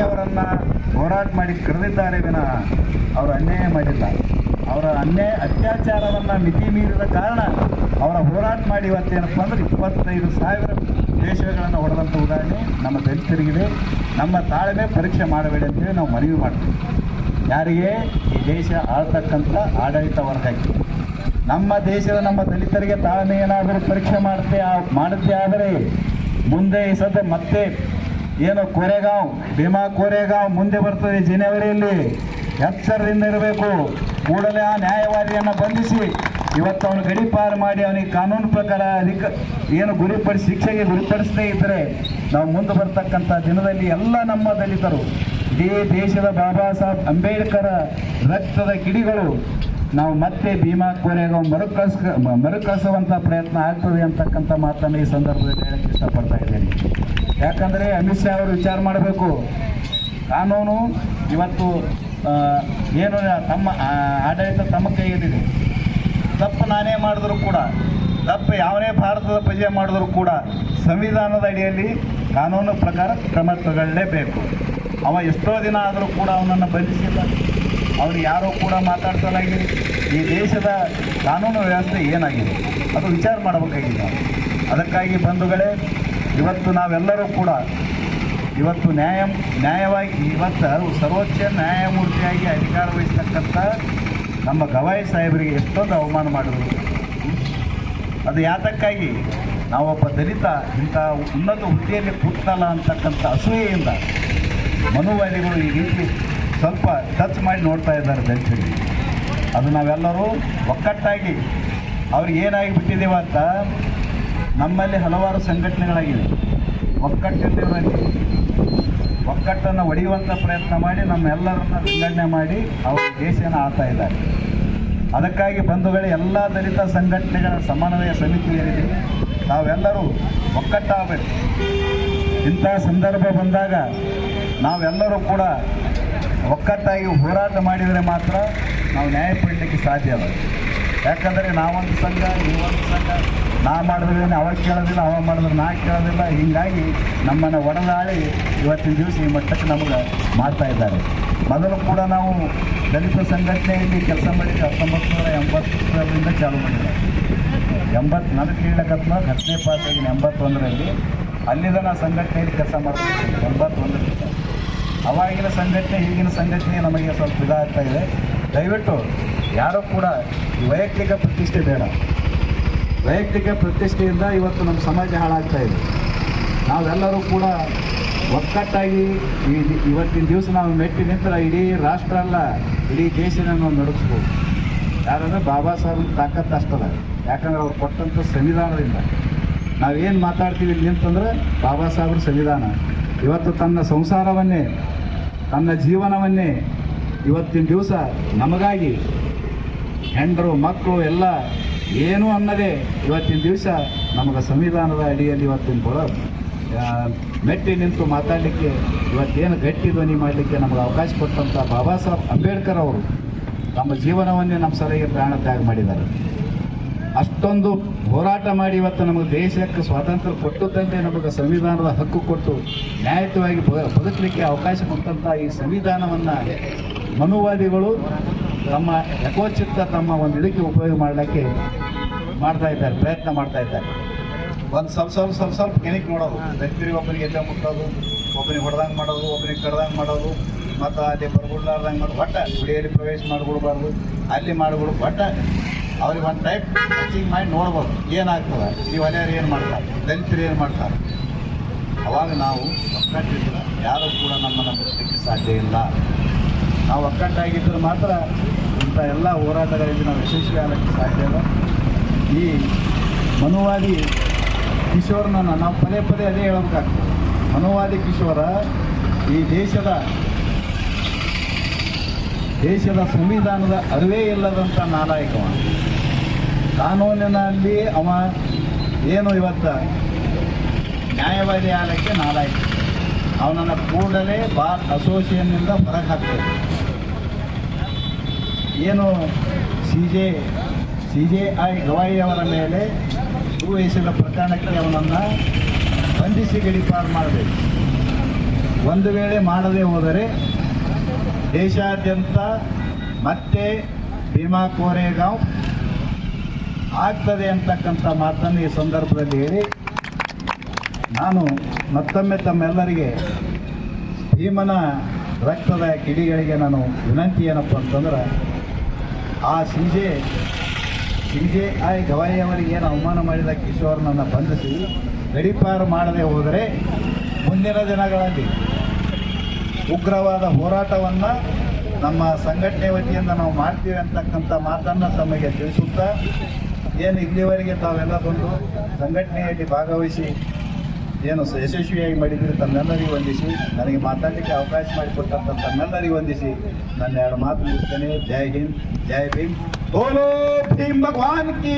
ಅವರನ್ನ ಹೋರಾಟ ಮಾಡಿ ಕರೆದಿದ್ದಾರೆ ವಿನಃ ಅವರು ಅನ್ಯಾಯ ಮಾಡಿಲ್ಲ. ಅವರ ಅನ್ಯಾಯ ಅತ್ಯಾಚಾರವನ್ನು ಮಿತಿ ಮೀರಿದ ಕಾರಣ ಅವರ ಹೋರಾಟ ಮಾಡಿ ಇವತ್ತೇನಪ್ಪ ಅಂದ್ರೆ ಇಪ್ಪತ್ತೈದು ಸಾವಿರ ದೇಶಗಳನ್ನು ಹೊಡೆದಂಥ ಉದಾಹರಣೆ ನಮ್ಮ ದಲಿತರಿಗಿದೆ. ನಮ್ಮ ತಾಳ್ಮೆ ಪರೀಕ್ಷೆ ಮಾಡಬೇಡಿ ಅಂತೇಳಿ ನಾವು ಮನವಿ ಮಾಡ್ತೀವಿ. ಯಾರಿಗೆ? ಈ ದೇಶ ಆಳ್ತಕ್ಕಂಥ ಆಡಳಿತ ವರ್ಗಕ್ಕೆ. ನಮ್ಮ ದೇಶದ ನಮ್ಮ ದಲಿತರಿಗೆ ತಾಳ್ಮೆ ಏನಾದರೂ ಪರೀಕ್ಷೆ ಮಾಡುತ್ತೆ ಮಾಡುತ್ತೆ ಆದರೆ ಮುಂದೆ ಈ ಸದ್ಯ ಮತ್ತೆ ಏನು ಕೋರೆಗಾಂವ್, ಭೀಮಾ ಕೋರೆಗಾಂವ್ ಮುಂದೆ ಬರ್ತದೆ ಜನವರಿಯಲ್ಲಿ. ಎಚ್ಚರದಿಂದ ಇರಬೇಕು. ಕೂಡಲೇ ಆ ನ್ಯಾಯವಾದಿಯನ್ನು ಬಂಧಿಸಿ. ಇವತ್ತು ಅವನು ಗಡಿಪಾರು ಮಾಡಿ ಅವನಿಗೆ ಕಾನೂನು ಪ್ರಕಾರ ಅಧಿಕ, ಏನು ಗುರಿಪಡಿಸಿ ಶಿಕ್ಷೆಗೆ ಗುರಿಪಡಿಸದೇ ಇದ್ದರೆ ನಾವು ಮುಂದೆ ಬರ್ತಕ್ಕಂಥ ದಿನದಲ್ಲಿ ಎಲ್ಲ ನಮ್ಮ ದಲಿತರು, ಇಡೀ ದೇಶದ ಬಾಬಾ ಸಾಹೇಬ್ ಅಂಬೇಡ್ಕರ್ ರಕ್ತದ ಗಿಡಿಗಳು ನಾವು ಮತ್ತೆ ಭೀಮಾ ಕೋರೆಗಾಂವ್ ಮರುಕಳಿಸ್ ಮರುಕಳಿಸುವಂಥ ಪ್ರಯತ್ನ ಆಗ್ತದೆ ಅಂತಕ್ಕಂಥ ಮಾತನ್ನು ಈ ಸಂದರ್ಭದಲ್ಲಿ ಹೇಳಕ್ಕೆ ಇಷ್ಟಪಡ್ತಾ ಇದ್ದೇನೆ. ಯಾಕಂದರೆ ಅಮಿತ್ ಶಾ ಅವರು ವಿಚಾರ ಮಾಡಬೇಕು. ಕಾನೂನು ಇವತ್ತು ಏನು ತಮ್ಮ ಆಡಳಿತ ತಮ್ಮ ಕೈಯಲ್ಲಿದೆ. ತಪ್ಪು ನಾನೇ ಮಾಡಿದ್ರು ಕೂಡ, ತಪ್ಪು ಯಾವನೇ ಭಾರತದ ಪ್ರಜೆ ಮಾಡಿದ್ರು ಕೂಡ ಸಂವಿಧಾನದ ಅಡಿಯಲ್ಲಿ ಕಾನೂನು ಪ್ರಕಾರ ಕ್ರಮ ತಗೊಳ್ಳಲೇಬೇಕು ಅವ ಎಷ್ಟೋ ದಿನ ಆದರೂ ಕೂಡ ಅವನನ್ನು ಬಂಧಿಸಿಲ್ಲ. ಅವನು ಯಾರೂ ಕೂಡ ಮಾತಾಡ್ತಾರಾಗಿ ಈ ದೇಶದ ಕಾನೂನು ವ್ಯವಸ್ಥೆ ಏನಾಗಿದೆ? ಅದು ವಿಚಾರ ಮಾಡಬೇಕಾಗಿದೆ. ಅದಕ್ಕಾಗಿ ಬಂಧುಗಳೇ ಇವತ್ತು ನಾವೆಲ್ಲರೂ ಕೂಡ ಇವತ್ತು ನ್ಯಾಯ, ನ್ಯಾಯವಾಗಿ ಇವತ್ತು ಸರ್ವೋಚ್ಚ ನ್ಯಾಯಮೂರ್ತಿಯಾಗಿ ಅಧಿಕಾರ ವಹಿಸ್ತಕ್ಕಂಥ ನಮ್ಮ ಗವಾಯಿ ಸಾಹೇಬರಿಗೆ ಎಷ್ಟೊಂದು ಅವಮಾನ ಮಾಡಿದ್ರು. ಅದು ಯಾತಕ್ಕಾಗಿ? ನಾವೊಬ್ಬ ದಲಿತ, ಇಂಥ ಉನ್ನತ ಹುದ್ದೆಯಲ್ಲಿ ಕೂತಲ್ಲ ಅಂತಕ್ಕಂಥ ಅಸೂಯೆಯಿಂದ ಮನುವಾದಿಗಳು ಈ ರೀತಿ ಸ್ವಲ್ಪ ಟಚ್ ಮಾಡಿ ನೋಡ್ತಾ ಇದ್ದಾರೆ ದಲಿತರಿಗೆ. ಅದು ನಾವೆಲ್ಲರೂ ಒಕ್ಕಟ್ಟಾಗಿ ಅವ್ರಿಗೆ ಬಿಟ್ಟಿದೇವ ಅಂತ ನಮ್ಮಲ್ಲಿ ಹಲವಾರು ಸಂಘಟನೆಗಳಾಗಿವೆ. ಒಕ್ಕಟ್ಟಿನಲ್ಲಿ ಒಗ್ಗಟ್ಟನ್ನು ಒಡೆಯುವಂಥ ಪ್ರಯತ್ನ ಮಾಡಿ ನಮ್ಮೆಲ್ಲರನ್ನ ವಿಂಗಡಣೆ ಮಾಡಿ ಅವರು ದೇಶನ ಆಳ್ತಾ ಇದ್ದಾರೆ. ಅದಕ್ಕಾಗಿ ಬಂಧುಗಳೇ, ಎಲ್ಲ ದಲಿತ ಸಂಘಟನೆಗಳ ಸಮನ್ವಯ ಸಮಿತಿ ಏನಿದೆ, ನಾವೆಲ್ಲರೂ ಒಕ್ಕಟ್ಟಾಗಬೇಕು. ಇಂಥ ಸಂದರ್ಭ ಬಂದಾಗ ನಾವೆಲ್ಲರೂ ಕೂಡ ಒಕ್ಕಟ್ಟಾಗಿ ಹೋರಾಟ ಮಾಡಿದರೆ ಮಾತ್ರ ನಾವು ನ್ಯಾಯ ಪಡೆಯಲಿಕ್ಕೆ ಸಾಧ್ಯ ಅಲ್ಲ. ಯಾಕಂದರೆ ನಾವೊಂದು ಸಂಘ, ನೀವೊಂದು ಸಂಘ ನಾ ಮಾಡಿದ್ರೇನೆ ಅವ ಕೇಳೋದಿಲ್ಲ, ಅವ ಮಾಡಿದ್ರೆ ನಾ ಕೇಳೋದಿಲ್ಲ. ಹೀಗಾಗಿ ನಮ್ಮನ್ನು ಒಡೆದಾಳಿ ಇವತ್ತಿನ ದಿವಸ ಈ ಮಟ್ಟಕ್ಕೆ ನಮಗೆ ಮಾಡ್ತಾ ಇದ್ದಾರೆ. ಮೊದಲು ಕೂಡ ನಾವು ದಲಿತ ಸಂಘಟನೆಯಲ್ಲಿ ಕೆಲಸ ಮಾಡಿದ್ದು ಹತ್ತೊಂಬತ್ತು ನೂರ ಎಂಬತ್ತರಿಂದ ಚಾಲು ಮಾಡಿದೆ. ಎಂಬತ್ತು ನನಗೆ ಕೇಳಕತ್ನ ಹತ್ತನೇ ಪಾಸ್ ಎಂಬತ್ತೊಂದರಲ್ಲಿ ಅಲ್ಲಿಂದ ನಾ ಸಂಘಟನೆಯಲ್ಲಿ ಕೆಲಸ ಮಾಡ್ತೀನಿ ಎಂಬತ್ತೊಂದರಿಂದ. ಅವಾಗಿನ ಸಂಘಟನೆ, ಈಗಿನ ಸಂಘಟನೆ ನಮಗೆ ಸ್ವಲ್ಪ ಇದಾಗ್ತಾ ಇದೆ. ದಯವಿಟ್ಟು ಯಾರೂ ಕೂಡ ವೈಯಕ್ತಿಕ ಪ್ರತಿಷ್ಠೆ ಬೇಡ. ವೈಯಕ್ತಿಕ ಪ್ರತಿಷ್ಠೆಯಿಂದ ಇವತ್ತು ನಮ್ಮ ಸಮಾಜ ಹಾಳಾಗ್ತಾ ಇದೆ. ನಾವೆಲ್ಲರೂ ಕೂಡ ಒಕ್ಕಟ್ಟಾಗಿ ಈ ಇವತ್ತಿನ ದಿವಸ ನಾವು ಮೆಟ್ಟಿ ನಿಂತರ ಇಡೀ ರಾಷ್ಟ್ರ ಅಲ್ಲ, ಇಡೀ ದೇಶನ ನಾವು ನಡೆಸ್ಬೋದು ಯಾರಂದ್ರೆ ಬಾಬಾ ಸಾಹೇಬ್ ತಾಕತ್ತು ಅಷ್ಟಲ್ಲ. ಯಾಕಂದ್ರೆ ಅವ್ರು ಕೊಟ್ಟಂಥ ಸಂವಿಧಾನದಿಂದ ನಾವೇನು ಮಾತಾಡ್ತೀವಿ ಇಲ್ಲಿ ನಿಂತಂದ್ರೆ ಬಾಬಾ ಸಾಹೇಬ್ರ ಸಂವಿಧಾನ ಇವತ್ತು ತನ್ನ ಸಂಸಾರವನ್ನೇ, ತನ್ನ ಜೀವನವನ್ನೇ ಇವತ್ತಿನ ದಿವಸ ನಮಗಾಗಿ ಹೆಂಡರು, ಮಕ್ಕಳು, ಎಲ್ಲ ಏನೂ ಅನ್ನದೆ. ಇವತ್ತಿನ ದಿವಸ ನಮಗೆ ಸಂವಿಧಾನದ ಅಡಿಯಲ್ಲಿ ಇವತ್ತಿನ ಬಳ ಮೆಟ್ಟಿ ನಿಂತು ಮಾತಾಡಲಿಕ್ಕೆ ಇವತ್ತೇನು ಗಟ್ಟಿ ಧ್ವನಿ ಮಾಡಲಿಕ್ಕೆ ನಮಗೆ ಅವಕಾಶ ಕೊಟ್ಟಂಥ ಬಾಬಾ ಸಾಹೇಬ್ ಅಂಬೇಡ್ಕರ್ ಅವರು ತಮ್ಮ ಜೀವನವನ್ನೇ ನಮ್ಮ ಸಲಹೆಗೆ ಪ್ರಾಣ ತ್ಯಾಗ ಮಾಡಿದ್ದಾರೆ. ಅಷ್ಟೊಂದು ಹೋರಾಟ ಮಾಡಿ ಇವತ್ತು ನಮಗೆ ದೇಶಕ್ಕೆ ಸ್ವಾತಂತ್ರ್ಯ ಕೊಟ್ಟದ್ದಂತೆ ನಮಗೆ ಸಂವಿಧಾನದ ಹಕ್ಕು ಕೊಟ್ಟು ನ್ಯಾಯಯುತವಾಗಿ ಬದುಕಲಿಕ್ಕೆ ಅವಕಾಶ ಕೊಟ್ಟಂಥ ಈ ಸಂವಿಧಾನವನ್ನು ಮನುವಾದಿಗಳು ತಮ್ಮ ಯಥೋಚಿತ್ತ ತಮ್ಮ ಒಂದು ಇದಕ್ಕೆ ಉಪಯೋಗ ಮಾಡಲಿಕ್ಕೆ ಮಾಡ್ತಾ ಇದ್ದಾರೆ, ಪ್ರಯತ್ನ ಮಾಡ್ತಾ ಇದ್ದಾರೆ. ಒಂದು ಸ್ವಲ್ಪ ಸ್ವಲ್ಪ ಸ್ವಲ್ಪ ಸ್ವಲ್ಪ ಕೆಣಿಕ್ ನೋಡೋದು. ವ್ಯಕ್ತಿ ಒಬ್ಬನಿಗೆ ಎಲ್ಲ ಮುಟ್ಟೋದು, ಒಬ್ಬನಿಗೆ ಹೊಡೆದಂಗೆ ಮಾಡೋದು, ಒಬ್ಬನಿಗೆ ಕಡ್ದಂಗೆ ಮಾಡೋದು, ಮತ್ತು ಅಲ್ಲಿ ಬರ್ಬಿಡ್ಲಾರ್ದಂಗೆ ಮಾಡೋದು ಬಟ್ಟ ಗುಡಿಯಲ್ಲಿ ಪ್ರವೇಶ ಮಾಡಿಬಿಡ್ಬಾರ್ದು ಅಲ್ಲಿ ಮಾಡಿಬಿಡು ಬಟ್ಟ ಅವ್ರಿಗೆ ಒಂದು ಟೈಪ್ ಟಚಿಂಗ್ ಮಾಡಿ ನೋಡ್ಬೋದು. ಏನಾಗ್ತದೆ? ಈ ವಲಯರು ಏನು ಮಾಡ್ತಾರೆ? ದಲಿತರು ಏನು ಮಾಡ್ತಾರೆ? ಅವಾಗ ನಾವು ಒಕ್ಕಟ್ಟಿದ್ರೆ ಯಾರೂ ಕೂಡ ನಮ್ಮನ್ನು ಮುಟ್ಟಲಿಕ್ಕೆ ಸಾಧ್ಯ ಇಲ್ಲ. ನಾವು ಒಕ್ಕಟ್ಟಾಗಿದ್ದರೆ ಮಾತ್ರ ಇಂಥ ಎಲ್ಲ ಹೋರಾಟಗಳಲ್ಲಿ ನಾವು ಯಶಸ್ವಿ ಆಗಲಿಕ್ಕೆ ಸಾಧ್ಯ ಇಲ್ಲ. ಈ ಮನುವಾದಿ ಕಿಶೋರ್ನ ನಾವು ಪದೇ ಪದೇ ಅದೇ ಹೇಳಬೇಕಾಗ್ತದೆ ಮನುವಾದಿ ಕಿಶೋರ ಈ ದೇಶದ ದೇಶದ ಸಂವಿಧಾನದ ಅರಿವೇ ಇಲ್ಲದಂಥ ನಾಲಾಯಕವ ಕಾನೂನಿನಲ್ಲಿ ಅವ ಏನು ಇವತ್ತು ನ್ಯಾಯವಾದಿ ಆಲಕ್ಕೆ ನಾಲಾಯಕ. ಅವನನ್ನು ಕೂಡಲೇ ಬಾರ್ ಅಸೋಸಿಯೇಷನ್ನಿಂದ ಹೊರಗೆ ಹಾಕ್ಬೇಕು. ಏನು C J C J I ಗವಾಯಿಯವರ ಮೇಲೆ ಸುವೇಶದ ಪ್ರಕರಣಕ್ಕೆ ಅವನನ್ನು ಬಂಧಿಸಿ ಗಡಿಪಾರು ಮಾಡಬೇಕು. ಒಂದು ವೇಳೆ ಮಾಡದೇ ಹೋದರೆ ದೇಶಾದ್ಯಂತ ಮತ್ತೆ ಭೀಮಾ ಕೋರೆಗಾಂವ್ ಆಗ್ತದೆ ಅಂತಕ್ಕಂಥ ಮಾತನ್ನು ಈ ಸಂದರ್ಭದಲ್ಲಿ ಹೇಳಿ, ನಾನು ಮತ್ತೊಮ್ಮೆ ತಮ್ಮೆಲ್ಲರಿಗೆ ಭೀಮನ ರಕ್ತದ ಕಿಡಿಗಳಿಗೆ ನಾನು ವಿನಂತಿ ಏನಪ್ಪ ಅಂತಂದ್ರೆ ಆ C J C J I ಗವಾಯಿಯವರಿಗೆ ಏನು ಅವಮಾನ ಮಾಡಿದ ಕಿಶೋರ್ನನ್ನು ಬಂಧಿಸಿ ಗಡಿಪಾರು ಮಾಡದೆ ಹೋದರೆ ಮುಂದಿನ ದಿನಗಳಲ್ಲಿ ಉಗ್ರವಾದ ಹೋರಾಟವನ್ನು ನಮ್ಮ ಸಂಘಟನೆ ವತಿಯಿಂದ ನಾವು ಮಾಡ್ತೀವಿ ಅಂತಕ್ಕಂಥ ಮಾತನ್ನು ತಮಗೆ ತಿಳಿಸುತ್ತಾ, ಏನು ಇಲ್ಲಿವರೆಗೆ ತಾವೆಲ್ಲ ಬಂದು ಸಂಘಟನೆಯಲ್ಲಿ ಭಾಗವಹಿಸಿ ಏನು ಯಶಸ್ವಿಯಾಗಿ ಮಾಡಿದ್ದೀರಿ ತಮ್ಮೆಲ್ಲರಿಗೂ ವಂದಿಸಿ, ನನಗೆ ಮಾತಾಡಲಿಕ್ಕೆ ಅವಕಾಶ ಮಾಡಿಕೊಟ್ಟಂಥ ತಮ್ಮೆಲ್ಲರಿಗೂ ವಂದಿಸಿ, ನನ್ನ ಎರಡು ಮಾತು ಮುಗಿಸ್ತೇನೆ. ಜೈ ಹಿಂದ್, ಜೈ ಭೀಮ್. ಬೋಲೋ ಭೀಮ್ ಭಗವಾನ್ ಕಿ